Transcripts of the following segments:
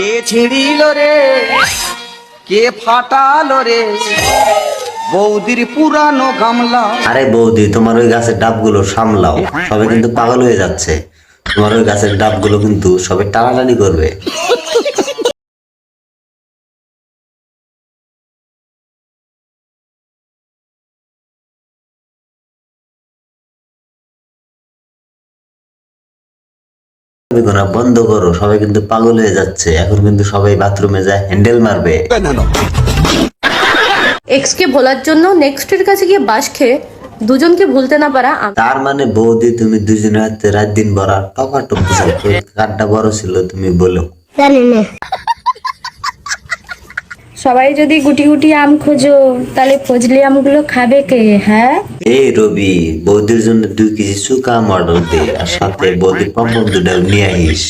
কে ছিঁড়িল রে? কে ফাটালো রে? বৌদির পুরানো গামলা। আরে বৌদি, তোমার ওই গাছের ডাবগুলো সামলাও, সবে কিন্তু পাগল হয়ে যাচ্ছে। তোমার ওই গাছের ডাবগুলো কিন্তু সবে টানাটানি করবে। গোনা বন্ধ করো সবাই কিন্তু পাগল হয়ে যাচ্ছে। এখন কিন্তু সবাই বাথরুমে যায় হ্যান্ডেল মারবে। এক্স কে ভোলার জন্য নেক্সটের কাছে গিয়ে বাস খেয়ে দুজনকে ভুলতে না পারা তার মানে বৌদি তুমি দুজনের হাতে রাত দিন ভরা টকা টপ কার্ডটা বড় ছিল তুমি বলো। সবাই যদি গুটি গুটি আম খোঁজো তাহলে ফজলি আমগুলো খাবে কে হ্যাঁ? এই রবি বৌদির জন্য দুই কেজি সুকা মডেল দে আর সাথে বৌদির পম্পম দুটা নিয়ে আইস।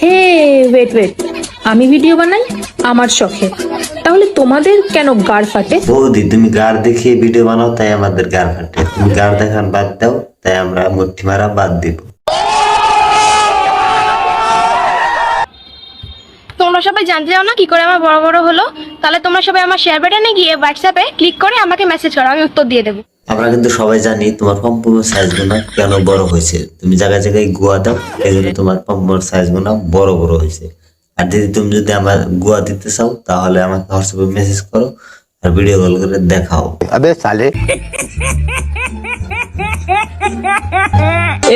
হে ওয়েট ওয়েট আমি ভিডিও বানাই আমার শখে। তাহলে তোমাদের কেন গাড় ফাটে? বৌদি তুমি গার দেখিয়ে ভিডিও বানাও তাই আমাদের গার ফাটে। তুমি গার দেখান বাদ দাও তাই আমরা মুঠি মারা বাদ দিব। তোমরা সবাই জানতে চাও না কি করে আমার বড় বড় হলো? তাহলে তোমরা সবাই আমার শেয়ার বাটনে গিয়ে হোয়াটসঅ্যাপে ক্লিক করে আমাকে মেসেজ করো আমি উত্তর দিয়ে দেবো। আমরা কিন্তু সবাই জানি তোমার পম্পমের সাইজগুলো কেন বড় হয়েছে। তুমি জায়গায় জায়গায় গুয়া দাও এই জন্য তোমার পম্পমের সাইজগুলো বড় বড় হয়েছে। আর যদি তুমি যদি আমার গুয়া দিতে চাও তাহলে আমাকে হোয়াটসঅ্যাপে মেসেজ করো আর ভিডিও কল করে দেখাও। আবে সালে।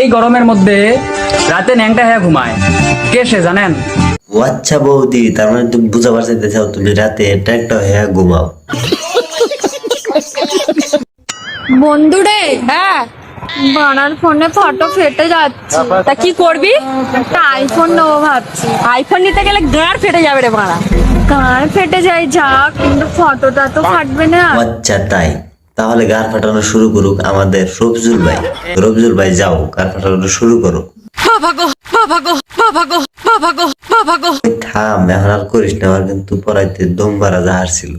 এই গরমের মধ্যে রাতে ন্যাংটা হয়ে ঘুমায়। কে সে জানেন? ও আচ্ছা বৌদি তার মানে তুমি বুঝাবার চাইতে চাও তুমি রাতে ট্র্যাক্টর হয়ে ঘুমাও। বন্ধুরে হ্যাঁ বানার ফোনে ফটো ফেটে যাচ্ছে। তা কি করবি? একটা আইফোন নেব ভাবছি। আইফোন নিতে গেলে গাঁড় ফেটে যাবে রে মারা গাঁড় ফেটে যায় যা কিন্তু ফটোটা তো ফাটবে না। আচ্ছা তাই। তাহলে গার ফাটানো শুরু করুক আমাদের রফজুল ভাই। রফজুল ভাই যাও গার ফাটানো শুরু বাবা থাম এখন আর করিস না আমার কিন্তু পড়াইতে দম বাড়া যাহার ছিল।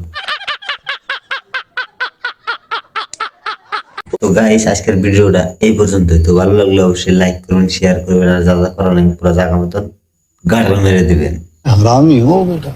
তো গাইস আজকের ভিডিওটা এই পর্যন্তই। তো ভালো লাগলে অবশ্যই লাইক করুন শেয়ার করবেন আর যা যা পুরো জায়গা মতন গাড়ি মেরে দিবেন। আমরা আমি ও বেটা।